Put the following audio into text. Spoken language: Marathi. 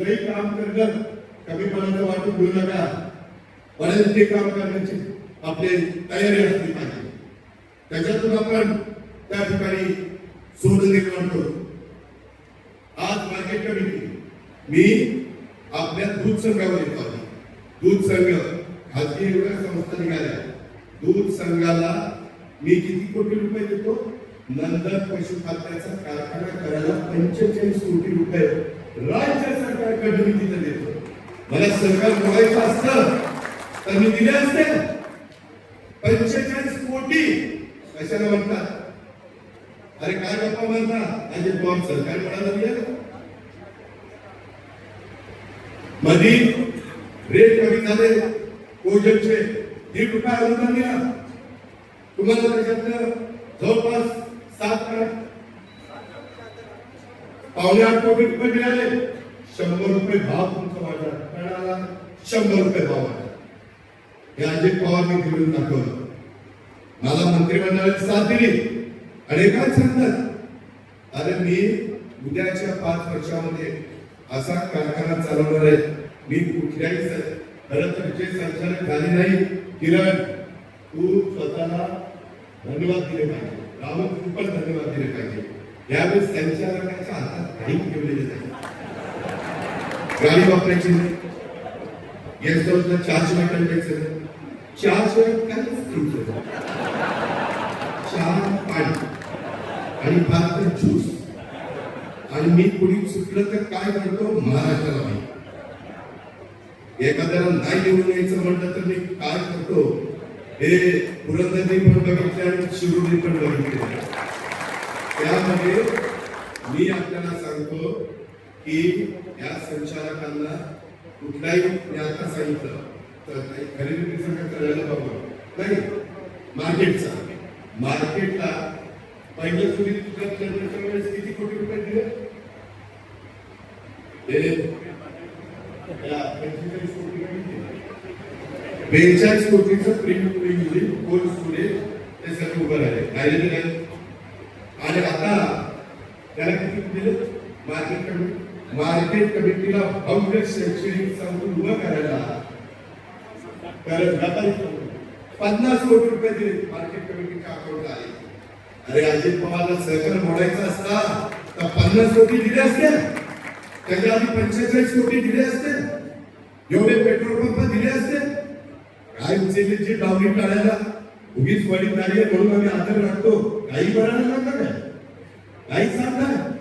कुठलंही काम करणं कमीपणाचं वाटून घेऊ नका. बरेच ते काम करण्याची आपली तयारी असली पाहिजे. त्याच्यातून आपण त्या ठिकाणी सोड निर्माण करू. आज मार्केट कमिटी मी आपल्या दूध संघावर येतो आहे दूध संघ खाजगी एवढ्या संस्था निघाल्या. दूध संघाला मी किती कोटी रुपये देतो? नंतर पशुखाद्याचा कारखाना करायला पंचेचाळीस कोटी रुपये. राज्य सरकारकडे मी तिथे देतो. मला सरकार बोलायचं असतं तर मी दिले असते. पंचेचाळीस कोटी कशाला म्हणतात? अरे काय गप्पा म्हणता अजित पवार सरकार म्हणाला दिया मधी रेट कमी झाले. कोजनचे दीड रुपये अनुदान दिला? तुम्हाला त्याच्यातलं जवळपास सात पावणे आठ कोटी रुपये मिळाले. शंभर रुपये भाव तुमचा वाटा कणाला शंभर रुपये भाव वाटा हे अजित पवारने घेऊन दाखवलं. मला मंत्रिमंडळाची साथ दिली. आणि काय सांगतात? अरे मी उद्याच्या पाच वर्षामध्ये असा कारखाना चालवणार आहे. मी कुठल्याही खरं तर जे संचालक झाले नाही किरण तू स्वतःला धन्यवाद दिले पाहिजे. राहुल तू पण धन्यवाद दिले पाहिजे. यावेळेस संचालकाच्या हातात काही ठेवलेले नाही. गाडी वापरायची नाही गॅस स्टोव्हला चार शिवाय टाकायचं नाही चार चहा पाणी आणि भात ज्यूस आणि मी कुणी सुटलं तर काय करतो महाराष्ट्राला माहिती. एखाद्याला नाही यायचं म्हटलं तर मी काय करतो? हे पुरंदरनी पण बघितले आणि शिरूरनी पण बघितले. त्यामध्ये मी आपल्याला सांगतो की या संचालकांना कुठलाही मी आता सांगितलं तर काही खरेदी करायला बाबा नाही मार्केटचा. मार्केटला पहिल्या तुम्ही तुझ्या वेळेस किती कोटी रुपये दिले? या 45 कोटी रुपये दिले. बेचाळीस कोटीचं प्रिंट युनिट कोर्स पुढे ते सगळं उभं राहिले. राहिलेले नाही आणि आता त्याला किती दिले? मार्केट मार्केट कमिटीला भव्य शैक्षणिक संकुल उभं करायला कारण व्यापारी पन्नास कोटी रुपये दिले मार्केट कमिटीच्या अकाउंटला आले. अरे अजित पवारला सहकार मोडायचा असता तर पन्नास कोटी दिले असते. त्याच्या आधी पंचेचाळीस कोटी दिले असते. एवढे पेट्रोल पंप दिले असते. काय उचलले जे डावली काढायला उगीच वडील नाही म्हणून आम्ही आदर राखतो काही बनायला लागलं काय काही सांगताय